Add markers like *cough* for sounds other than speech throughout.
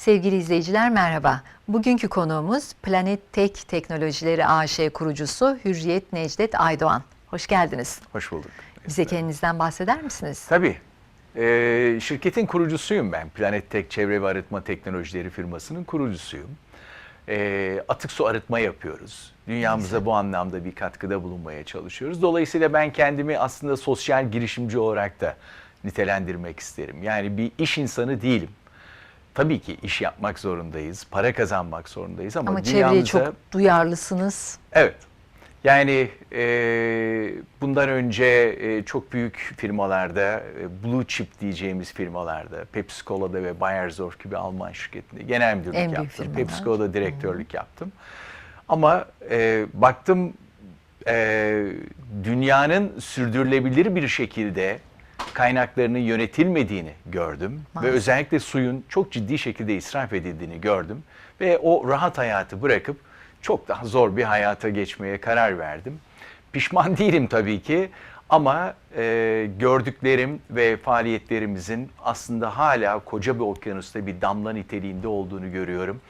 Sevgili izleyiciler merhaba. Bugünkü konuğumuz Planet Tek Teknolojileri AŞ kurucusu Hürriyet Necdet Aydoğan. Hoş geldiniz. Hoş bulduk. Bize kendinizden bahseder misiniz? Tabii. Ee, şirketin kurucusuyum ben. Planet Tek Çevre ve Arıtma Teknolojileri firmasının kurucusuyum. Ee, atık su arıtma yapıyoruz. Dünyamıza bu anlamda bir katkıda bulunmaya çalışıyoruz. Dolayısıyla ben kendimi aslında sosyal girişimci olarak da nitelendirmek isterim. Yani bir iş insanı değilim. Tabii ki iş yapmak zorundayız, para kazanmak zorundayız ama, Ama çevreye dünyamıza... çok duyarlısınız. Evet. Yani e, bundan önce e, çok büyük firmalarda, e, blue chip diyeceğimiz firmalarda, Pepsi Cola'da ve Bayersdorf gibi Alman şirketinde genel müdürlük En yaptım. firmalar. Pepsi Cola'da direktörlük yaptım. Ama e, baktım e, dünyanın sürdürülebilir bir şekilde kaynaklarının yönetilmediğini gördüm ve Maalesef. özellikle suyun çok ciddi şekilde israf edildiğini gördüm ve o rahat hayatı bırakıp çok daha zor bir hayata geçmeye karar verdim. Pişman *laughs* değilim tabii ki ama e, gördüklerim ve faaliyetlerimizin aslında hala koca bir okyanusta bir damla niteliğinde olduğunu görüyorum.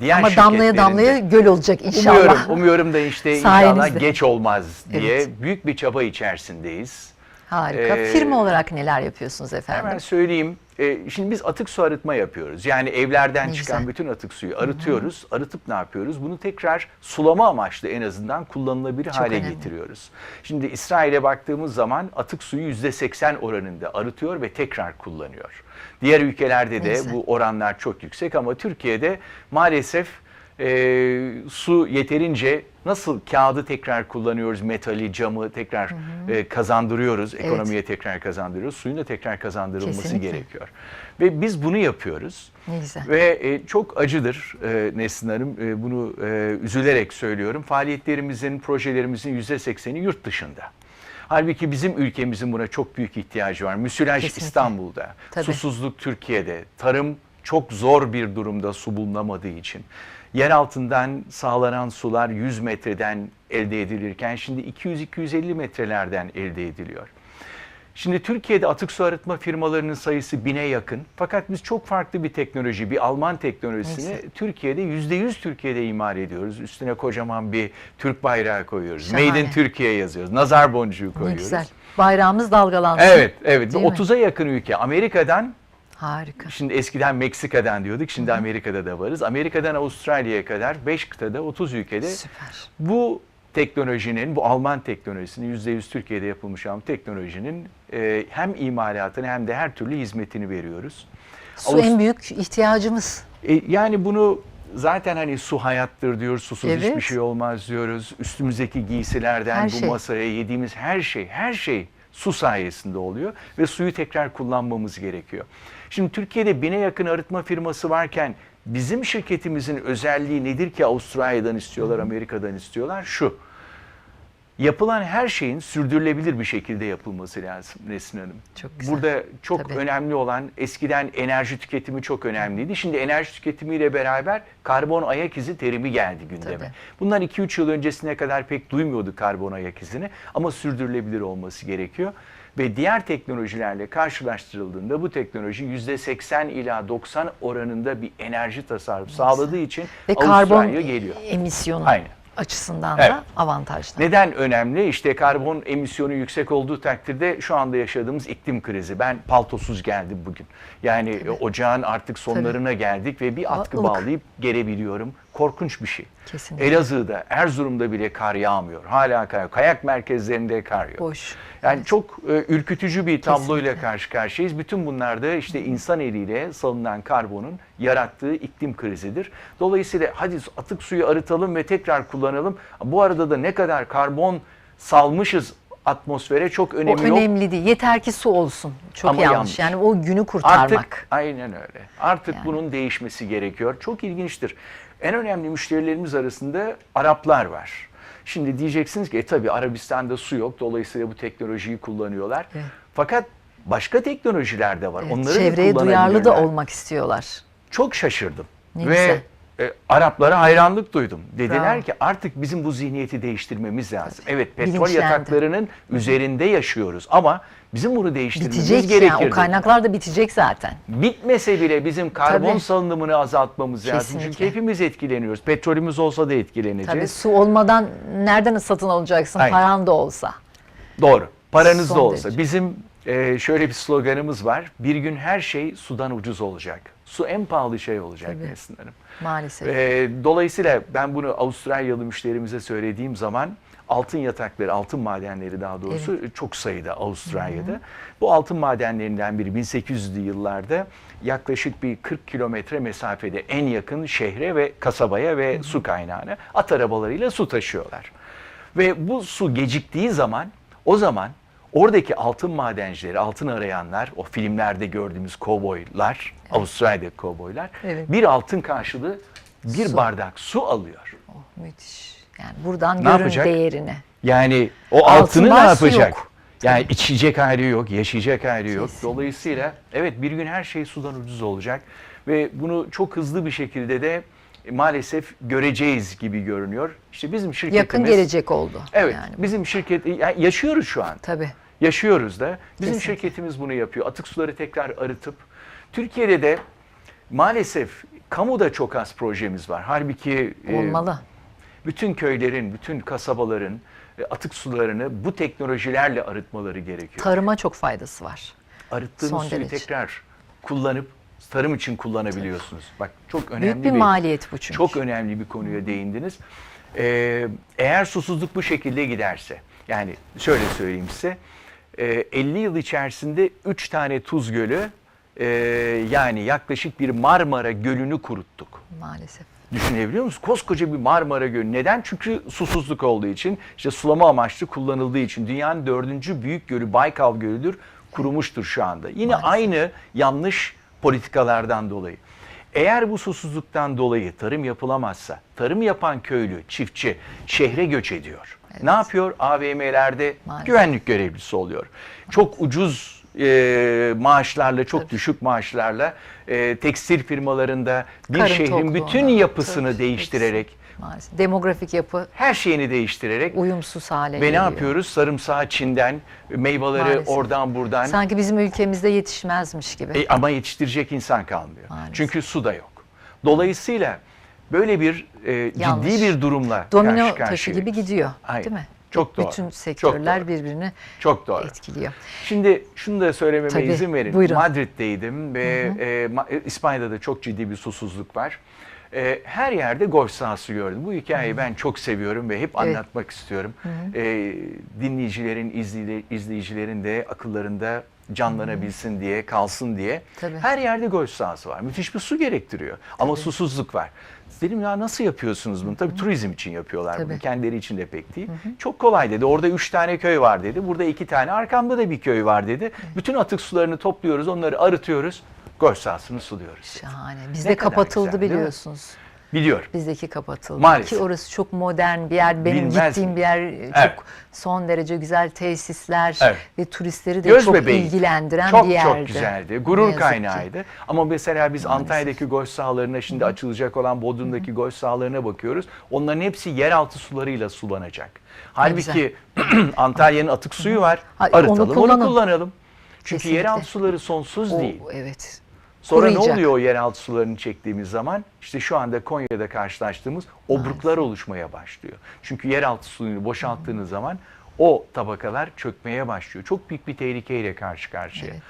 Diğer Ama damlaya damlaya göl olacak inşallah. Umuyorum, umuyorum da işte inşallah geç olmaz diye Evet. büyük bir çaba içerisindeyiz. Harika. Ee, Firma olarak neler yapıyorsunuz efendim? Hemen söyleyeyim. Ee, şimdi biz atık su arıtma yapıyoruz. Yani evlerden Ne çıkan güzel. bütün atık suyu arıtıyoruz. Arıtıp ne yapıyoruz? Bunu tekrar sulama amaçlı en azından kullanılabilir Çok hale önemli. getiriyoruz. Şimdi İsrail'e baktığımız zaman atık suyu %80 oranında arıtıyor ve tekrar kullanıyor. Diğer ülkelerde de güzel. bu oranlar çok yüksek ama Türkiye'de maalesef e, su yeterince nasıl kağıdı tekrar kullanıyoruz, metali, camı tekrar e, kazandırıyoruz, ekonomiye tekrar kazandırıyoruz, suyun da tekrar kazandırılması Kesinlikle. gerekiyor. Ve biz bunu yapıyoruz. Ne güzel. Ve e, çok acıdır e, Nesrin Hanım, e, bunu e, üzülerek söylüyorum. Faaliyetlerimizin, projelerimizin yüzde sekseni yurt dışında. Halbuki bizim ülkemizin buna çok büyük ihtiyacı var. Müsilaj Kesinlikle. İstanbul'da, Tabii. susuzluk Türkiye'de, tarım çok zor bir durumda su bulunamadığı için. Yer altından sağlanan sular 100 metreden elde edilirken şimdi 200-250 metrelerden elde ediliyor. Şimdi Türkiye'de atık su arıtma firmalarının sayısı bine yakın. Fakat biz çok farklı bir teknoloji, bir Alman teknolojisini Neyse. Türkiye'de yüzde yüz Türkiye'de imal ediyoruz. Üstüne kocaman bir Türk bayrağı koyuyoruz. Şahane. Made in Türkiye yazıyoruz. Nazar boncuğu Ne koyuyoruz. güzel. Bayrağımız dalgalansın. Evet, evet. Değil mi? 30'a yakın ülke. Amerika'dan, Harika. şimdi eskiden Meksika'dan diyorduk, şimdi Amerika'da da varız. Amerika'dan Avustralya'ya kadar 5 kıtada 30 ülkede Süper. bu teknolojinin, bu Alman teknolojisinin, %100 Türkiye'de yapılmış olan teknolojinin e, hem imalatını hem de her türlü hizmetini veriyoruz. Su Avust- en büyük ihtiyacımız. E, yani bunu zaten hani su hayattır diyoruz, susuz Evet. hiçbir şey olmaz diyoruz. Üstümüzdeki giysilerden Her bu şey. masaya yediğimiz her şey, her şey su sayesinde oluyor ve suyu tekrar kullanmamız gerekiyor. Şimdi Türkiye'de bine yakın arıtma firması varken bizim şirketimizin özelliği nedir ki Avustralya'dan istiyorlar, Amerika'dan istiyorlar? Şu. Yapılan her şeyin sürdürülebilir bir şekilde yapılması lazım Nesrin Hanım. Çok güzel. Burada çok Tabii. önemli olan eskiden enerji tüketimi çok önemliydi. Şimdi enerji tüketimiyle beraber karbon ayak izi terimi geldi gündeme. Tabii. Bundan 2-3 yıl öncesine kadar pek duymuyorduk karbon ayak izini ama sürdürülebilir olması gerekiyor. Ve diğer teknolojilerle karşılaştırıldığında bu teknoloji %80 ila 90 oranında bir enerji tasarrufu sağladığı için Ve karbon Avustralya geliyor. emisyonu Aynen. Açısından Evet. da avantajlı. Neden önemli? İşte karbon emisyonu yüksek olduğu takdirde şu anda yaşadığımız iklim krizi. Ben paltosuz geldim bugün. Yani e, ocağın artık sonlarına geldik ve bir atkı Ilık. bağlayıp gelebiliyorum. Korkunç bir şey. Kesinlikle. Elazığ'da, Erzurum'da bile kar yağmıyor. Hala kar. Kayak merkezlerinde kar yok. Boş. Yani çok e, ürkütücü bir tabloyla Kesinlikle. karşı karşıyayız. Bütün bunlar da işte insan eliyle salınan karbonun yarattığı iklim krizidir. Dolayısıyla hadi atık suyu arıtalım ve tekrar kullanalım. Bu arada da ne kadar karbon salmışız atmosfere çok O önemi yok. önemli değil. Yeter ki su olsun. Çok Ama yanlış. yanlış. Yani o günü kurtarmak. Artık aynen öyle. Artık Yani. bunun değişmesi gerekiyor. Çok ilginçtir. En önemli müşterilerimiz arasında Araplar var. Şimdi diyeceksiniz ki e tabii Arabistan'da su yok. Dolayısıyla bu teknolojiyi kullanıyorlar. Evet. Fakat başka teknolojiler de var. Evet, Onları Çevreye duyarlı da olmak istiyorlar. Çok şaşırdım. Ne Ve güzel. E, Araplara hayranlık duydum. Dediler Bravo. ki artık bizim bu zihniyeti değiştirmemiz lazım. Evet petrol yataklarının üzerinde yaşıyoruz ama bizim bunu değiştirmemiz Bitecek gerekir. yani o kaynaklar da bitecek zaten. Bitmese bile bizim karbon Tabii. salınımını azaltmamız lazım. Çünkü Kesinlikle. hepimiz etkileniyoruz. Petrolümüz olsa da etkileneceğiz. Tabii su olmadan nereden satın alacaksın Aynen. paran da olsa. Doğru. Paranız Son da olsa. derece. Bizim e, şöyle bir sloganımız var. Bir gün her şey sudan ucuz olacak. Su en pahalı şey olacak Tabii. Nesin Hanım. Maalesef. E, dolayısıyla ben bunu Avustralyalı müşterimize söylediğim zaman altın yatakları, altın madenleri daha doğrusu çok sayıda Avustralya'da. Bu altın madenlerinden biri 1800'lü yıllarda yaklaşık bir 40 kilometre mesafede en yakın şehre ve kasabaya ve su kaynağına at arabalarıyla su taşıyorlar. Ve bu su geciktiği zaman o zaman oradaki altın madencileri, altın arayanlar, o filmlerde gördüğümüz kovboylar, Avustralya'daki kovboylar Evet. bir altın karşılığı bir Su. bardak su alıyor. Oh, müthiş. Yani buradan Ne görün yapacak? değerini. Yani o Altın altını ne yapacak? yok. Yani içecek hali yok, yaşayacak yok. Kesinlikle. Dolayısıyla evet bir gün her şey sudan ucuz olacak ve bunu çok hızlı bir şekilde de maalesef göreceğiz gibi görünüyor. İşte bizim şirketimiz Yakın gelecek oldu. Evet, Yani. bizim şirket ya- yaşıyoruz şu an. Tabii. Yaşıyoruz da. Bizim Kesinlikle. şirketimiz bunu yapıyor. Atık suları tekrar arıtıp Türkiye'de de maalesef kamuda çok az projemiz var. Halbuki e, Olmalı. bütün köylerin, bütün kasabaların e, atık sularını bu teknolojilerle arıtmaları gerekiyor. Tarıma çok faydası var. Arıttığınız son suyu derece. tekrar kullanıp tarım için kullanabiliyorsunuz. Bak çok önemli Büyük bir maliyet bu çünkü. çok önemli bir konuya değindiniz. Ee, eğer susuzluk bu şekilde giderse, yani şöyle söyleyeyim size, e, 50 yıl içerisinde 3 tane tuz gölü, e, yani yaklaşık bir Marmara Gölü'nü kuruttuk. Maalesef. Düşünebiliyor musunuz? Koskoca bir Marmara Gölü. Neden? Çünkü susuzluk olduğu için, işte sulama amaçlı kullanıldığı için. Dünyanın dördüncü büyük gölü Baykal Gölü'dür. Kurumuştur şu anda. Yine Maalesef. aynı yanlış politikalardan dolayı. Eğer bu susuzluktan dolayı tarım yapılamazsa, tarım yapan köylü, çiftçi şehre göç ediyor. Ne yapıyor? AVM'lerde Maalesef. güvenlik görevlisi oluyor. Çok ucuz e, maaşlarla, çok düşük maaşlarla e, tekstil firmalarında bir Karın şehrin bütün yapısını tabii, değiştirerek, Maalesef. Demografik yapı her şeyini değiştirerek uyumsuz hale ve ne geliyor. yapıyoruz? Sarımsağı Çin'den, meyveleri Maalesef. oradan buradan. Sanki bizim ülkemizde yetişmezmiş gibi. E, ama yetiştirecek insan kalmıyor. Maalesef. Çünkü su da yok. Dolayısıyla böyle bir e, Yanlış. ciddi bir durumla Domino karşı taşı karşıyayız. gibi gidiyor. Aynen. Değil mi? Çok doğru. Bütün Çok sektörler doğru. birbirini Çok doğru. etkiliyor. Şimdi şunu da söylememe Tabii, izin verin. buyurun. Madrid'deydim ve e, Ma- e, İspanya'da da çok ciddi bir susuzluk var. E, her yerde golf sahası gördüm. Bu hikayeyi ben çok seviyorum ve hep Evet. anlatmak istiyorum. E, dinleyicilerin, izleyi- izleyicilerin de akıllarında canlanabilsin diye, kalsın diye. Tabii. Her yerde golf sahası var. Müthiş bir su gerektiriyor. Ama susuzluk var. Dedim ya nasıl yapıyorsunuz bunu? Tabii turizm için yapıyorlar bunu. Tabii. Kendileri için de pek değil. Çok kolay dedi. Orada üç tane köy var dedi. Burada iki tane. Arkamda da bir köy var dedi. Bütün atık sularını topluyoruz. Onları arıtıyoruz. Golf sahasını suluyoruz. Şahane. Ne Bizde kapatıldı güzel, biliyorsunuz. Biliyor. Bizdeki kapatıldı. Maalesef. Ki orası çok modern bir yer. Benim Bilmez gittiğim mi? bir yer çok Evet. son derece güzel tesisler Evet. ve turistleri de Göz çok bebeği. ilgilendiren çok bir yerdi. çok güzeldi. Ne Gurur yazık ki. kaynağıydı. Ama mesela biz Maalesef. Antalya'daki golf sahalarına şimdi açılacak olan Bodrum'daki golf sahalarına bakıyoruz. Onların hepsi yeraltı sularıyla sulanacak. Halbuki *clears throat* Antalya'nın atık suyu var. Ha, onu Arıtalım, onu, kullanın. kullanalım. Çünkü Kesinlikle. yeraltı suları sonsuz O, değil. evet. Sonra ne Kuruyacak. oluyor o yeraltı sularını çektiğimiz zaman? İşte şu anda Konya'da karşılaştığımız obruklar oluşmaya başlıyor. Çünkü yeraltı suyunu boşalttığınız zaman o tabakalar çökmeye başlıyor. Çok büyük bir tehlikeyle karşı karşıya. Evet.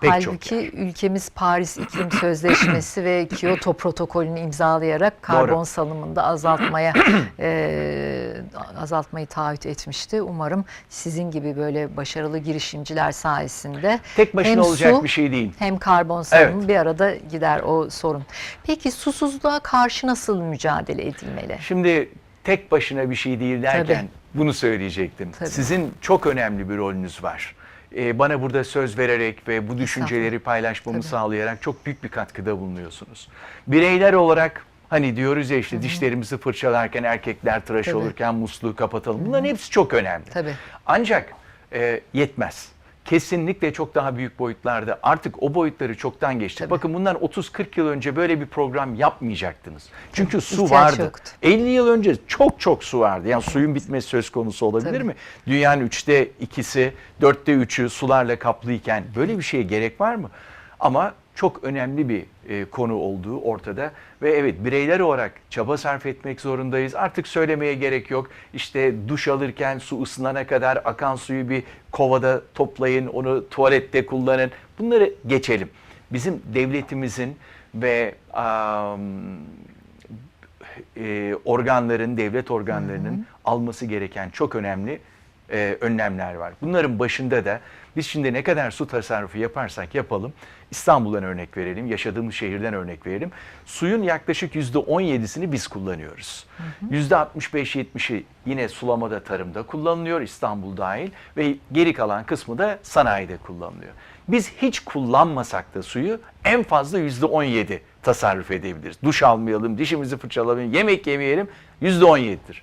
Pek Halbuki ülkemiz Paris İklim Sözleşmesi ve Kyoto *coughs* protokolünü imzalayarak karbon Doğru. salımında azaltmaya e, azaltmayı taahhüt etmişti. Umarım sizin gibi böyle başarılı girişimciler sayesinde Tek başına hem olacak su, bir şey değil. Hem karbon salımı Evet. bir arada gider o sorun. Peki susuzluğa karşı nasıl mücadele edilmeli? Şimdi tek başına bir şey değil derken Tabii. bunu söyleyecektim. Tabii. Sizin çok önemli bir rolünüz var. Ee, bana burada söz vererek ve bu düşünceleri paylaşmamı Tabii. sağlayarak çok büyük bir katkıda bulunuyorsunuz. Bireyler olarak hani diyoruz ya işte dişlerimizi fırçalarken erkekler tıraş Tabii. olurken musluğu kapatalım. Bunların hepsi çok önemli. Tabii. Ancak e, yetmez. Kesinlikle çok daha büyük boyutlarda. Artık o boyutları çoktan geçtik. Tabii. Bakın bundan 30-40 yıl önce böyle bir program yapmayacaktınız. Çünkü su ihtiyaç vardı. yoktu. 50 yıl önce çok çok su vardı. Yani suyun bitmesi söz konusu olabilir Tabii. mi? Dünyanın üçte ikisi, dörtte üçü sularla kaplıyken böyle bir şeye gerek var mı? Ama çok önemli bir e, konu olduğu ortada ve evet bireyler olarak çaba sarf etmek zorundayız. Artık söylemeye gerek yok. İşte duş alırken su ısınana kadar akan suyu bir kovada toplayın, onu tuvalette kullanın. Bunları geçelim. Bizim devletimizin ve am, e, organların, devlet organlarının alması gereken çok önemli e, önlemler var. Bunların başında da biz şimdi ne kadar su tasarrufu yaparsak yapalım, İstanbul'dan örnek verelim, yaşadığımız şehirden örnek verelim. Suyun yaklaşık %17'sini biz kullanıyoruz. %65-70'i yine sulamada, tarımda kullanılıyor, İstanbul dahil ve geri kalan kısmı da sanayide kullanılıyor. Biz hiç kullanmasak da suyu en fazla %17 tasarruf edebiliriz. Duş almayalım, dişimizi fırçalamayalım, yemek yemeyelim %17'dir.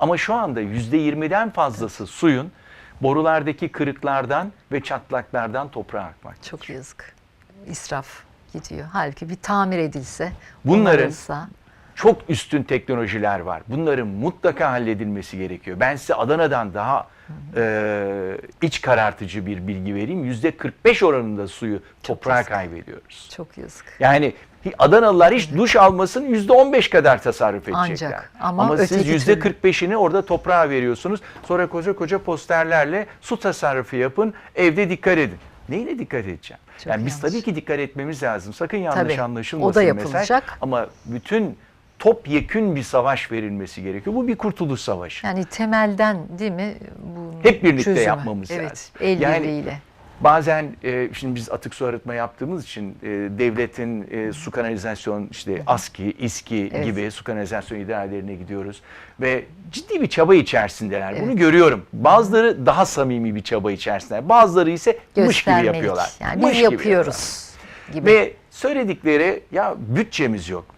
Ama şu anda %20'den fazlası suyun borulardaki kırıklardan ve çatlaklardan toprağa akmaktadır. Çok yazık. İsraf gidiyor. Halbuki bir tamir edilse, Bunların- onarılsa, Çok üstün teknolojiler var. Bunların mutlaka halledilmesi gerekiyor. Ben size Adana'dan daha e, iç karartıcı bir bilgi vereyim. %45 oranında suyu toprağa yazık. kaybediyoruz. çok yazık. Yani Adanalılar hiç duş almasın %15 kadar tasarruf edecekler. Ancak, ama siz öteki %45'ini orada toprağa veriyorsunuz. Sonra koca koca posterlerle su tasarrufu yapın, evde dikkat edin. Neyine dikkat edeceğim? Çok yani biz tabii ki dikkat etmemiz lazım. Sakın yanlış Tabii, anlaşılmasın o da mesaj. yapılacak. Ama bütün topyekün bir savaş verilmesi gerekiyor. Bu bir kurtuluş savaşı. Yani temelden değil mi? Bu Hep birlikte çözümü. yapmamız evet, lazım. el Yani- birliğiyle. Bazen e, şimdi biz atık su arıtma yaptığımız için e, devletin e, su kanalizasyon işte ASKİ, İSKİ Evet. gibi su kanalizasyon idarelerine gidiyoruz ve ciddi bir çaba içerisindeler. Bunu Evet. görüyorum. Bazıları daha samimi bir çaba içerisindeler. Bazıları ise mış gibi yapıyorlar. Yani Mış biz gibi yapıyoruz gibi. Ve söyledikleri ya bütçemiz yok.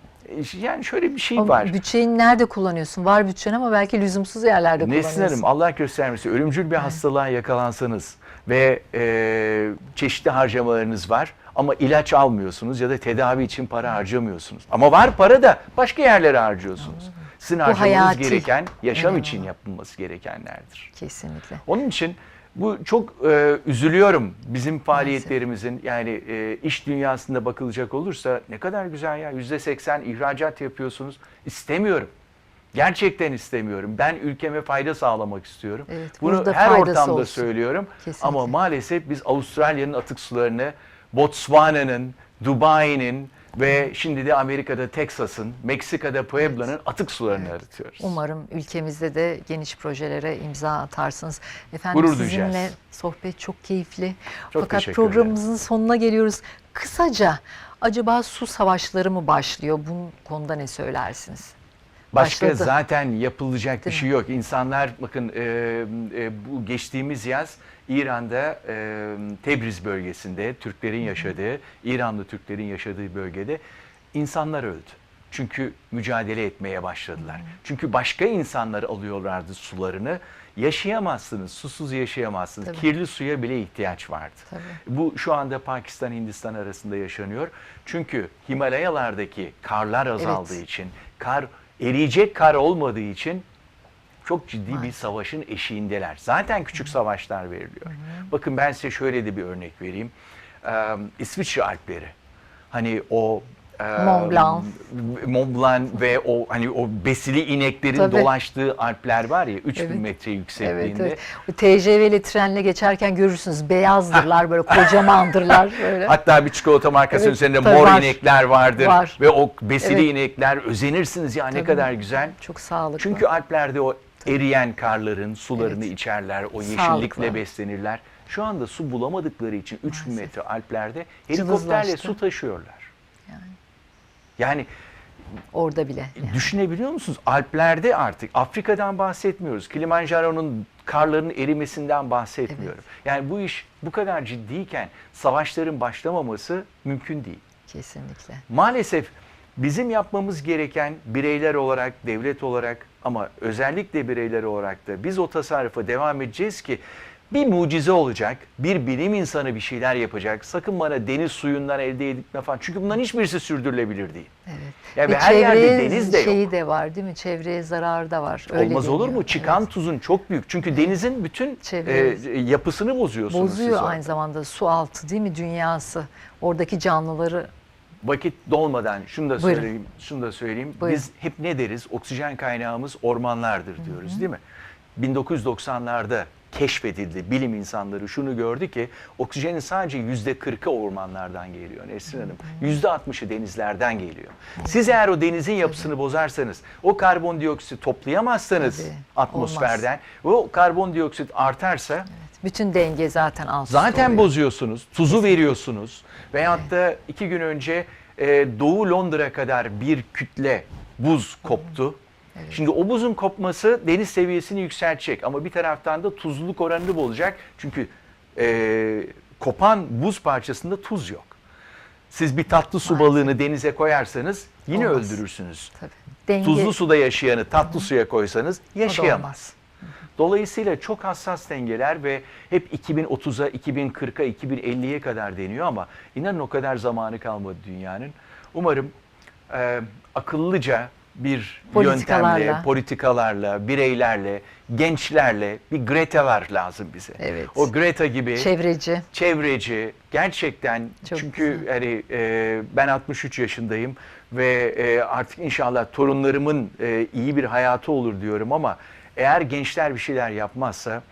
Yani şöyle bir şey Ama var. Bütçeyi nerede kullanıyorsun? Var bütçen ama belki lüzumsuz yerlerde Nesin kullanıyorsun. Hanım Allah göstermesin ölümcül bir hastalığa yakalansanız ve e, çeşitli harcamalarınız var ama ilaç almıyorsunuz ya da tedavi için para harcamıyorsunuz. Ama var para da başka yerlere harcıyorsunuz. Sizin harcamanız gereken, yaşam için yapılması gerekenlerdir. Kesinlikle. Onun için bu çok e, üzülüyorum bizim faaliyetlerimizin yani e, iş dünyasında bakılacak olursa ne kadar güzel ya yüzde seksen ihracat yapıyorsunuz istemiyorum. Gerçekten istemiyorum. Ben ülkeme fayda sağlamak istiyorum. Evet, Bunu her ortamda olsun. söylüyorum. Kesinlikle. Ama maalesef biz Avustralya'nın atık sularını, Botswana'nın, Dubai'nin ve şimdi de Amerika'da Texas'ın, Meksika'da Puebla'nın atık sularını arıtıyoruz. Umarım ülkemizde de geniş projelere imza atarsınız. Efendim Gurur sizinle duyacağız. sohbet çok keyifli. Çok Fakat programımızın sonuna geliyoruz. Kısaca acaba su savaşları mı başlıyor? Bu konuda ne söylersiniz? Başka Başladı. zaten yapılacak bir Değil şey yok. İnsanlar bakın e, e, bu geçtiğimiz yaz İran'da e, Tebriz bölgesinde Türklerin yaşadığı, İranlı Türklerin yaşadığı bölgede insanlar öldü. Çünkü mücadele etmeye başladılar. Çünkü başka insanlar alıyorlardı sularını. Yaşayamazsınız, susuz yaşayamazsınız. Tabii. Kirli suya bile ihtiyaç vardı. Tabii. Bu şu anda Pakistan Hindistan arasında yaşanıyor. Çünkü Himalayalardaki karlar azaldığı Evet. için, kar eriyecek kar olmadığı için çok ciddi bir savaşın eşiğindeler. Zaten küçük savaşlar veriliyor. Bakın ben size şöyle de bir örnek vereyim. Ee, İsviçre Alpleri. Hani o Mont Blanc. Mont Blanc ve o hani o besili ineklerin Tabii. dolaştığı Alpler var ya 3000 Evet. metre Evet, yüksekliğinde. evet. O TJV'li trenle geçerken görürsünüz. Beyazdırlar böyle kocamandırlar *laughs* böyle. Hatta bir çikolata markasının Evet, üzerinde mor var. inekler vardır Var. ve o besili Evet. inekler özenirsiniz ya ne Tabii. kadar güzel. Çok sağlıklı. Çünkü Alplerde o eriyen karların sularını Evet. içerler, o yeşillikle Sağlıklı. beslenirler. Şu anda su bulamadıkları için 3000 Maalesef. metre Alplerde helikopterle su taşıyorlar. Yani. Yani orada bile. yani. düşünebiliyor musunuz? Alplerde artık Afrika'dan bahsetmiyoruz. Kilimanjaro'nun karların erimesinden bahsetmiyorum. Yani bu iş bu kadar ciddiyken savaşların başlamaması mümkün değil. Kesinlikle. Maalesef bizim yapmamız gereken bireyler olarak, devlet olarak ama özellikle bireyler olarak da biz o tasarrufa devam edeceğiz ki bir mucize olacak. Bir bilim insanı bir şeyler yapacak. Sakın bana deniz suyundan elde edilme falan. Çünkü bunların hiçbirisi sürdürülebilir değil. Evet. Ya Ve ve her yerde deniz de yok. şeyi de var değil mi? Çevreye zararı da var. Öyle Olmaz olur mu? Çıkan Evet. tuzun çok büyük. Çünkü denizin bütün Çevremiz. e, yapısını bozuyorsunuz siz Bozuyor orada. aynı zamanda su altı değil mi dünyası? Oradaki canlıları Vakit dolmadan şunu da Buyurun. söyleyeyim, şunu da söyleyeyim. Buyurun. Biz hep ne deriz? Oksijen kaynağımız ormanlardır diyoruz, değil mi? 1990'larda keşfedildi. Bilim insanları şunu gördü ki oksijenin sadece yüzde 40'ı ormanlardan geliyor Nesrin Hanım. Yüzde 60'ı denizlerden geliyor. Siz eğer o denizin yapısını bozarsanız, o karbondioksit toplayamazsanız Tabii, atmosferden, o karbondioksit artarsa bütün denge zaten alt üst Zaten oluyor. bozuyorsunuz, tuzu veriyorsunuz. Veyahut da iki gün önce e, Doğu Londra kadar bir kütle buz koptu. Şimdi o buzun kopması deniz seviyesini yükseltecek ama bir taraftan da tuzluluk oranını bozacak. Çünkü e, kopan buz parçasında tuz yok. Siz bir tatlı su balığını denize koyarsanız yine Olmaz. öldürürsünüz. Tabii. Denge, Tuzlu suda yaşayanı tatlı suya koysanız yaşayamaz. Dolayısıyla çok hassas dengeler ve hep 2030'a, 2040'a, 2050'ye kadar deniyor ama inanın o kadar zamanı kalmadı dünyanın. Umarım e, akıllıca bir Politikalarla. yöntemle, politikalarla, bireylerle, gençlerle bir Greta'lar lazım bize. Evet. O Greta gibi Çevreci. çevreci gerçekten Çok çünkü güzel. hani e, ben 63 yaşındayım ve e, artık inşallah torunlarımın e, iyi bir hayatı olur diyorum ama eğer gençler bir şeyler yapmazsa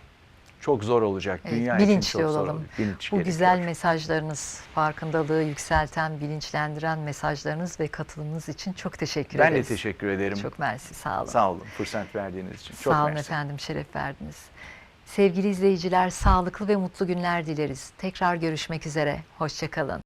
çok zor olacak. Evet, Dünya için bilinçli çok zor olalım. olur. Bilinç Bu güzel mesajlarınız, farkındalığı yükselten, bilinçlendiren mesajlarınız ve katılımınız için çok teşekkür Ben de ederiz. teşekkür ederim. Çok mersi, sağ olun. Sağ olun fırsat verdiğiniz için. Çok Sağ olun mersi. efendim, şeref verdiniz. Sevgili izleyiciler, sağlıklı ve mutlu günler dileriz. Tekrar görüşmek üzere, hoşçakalın.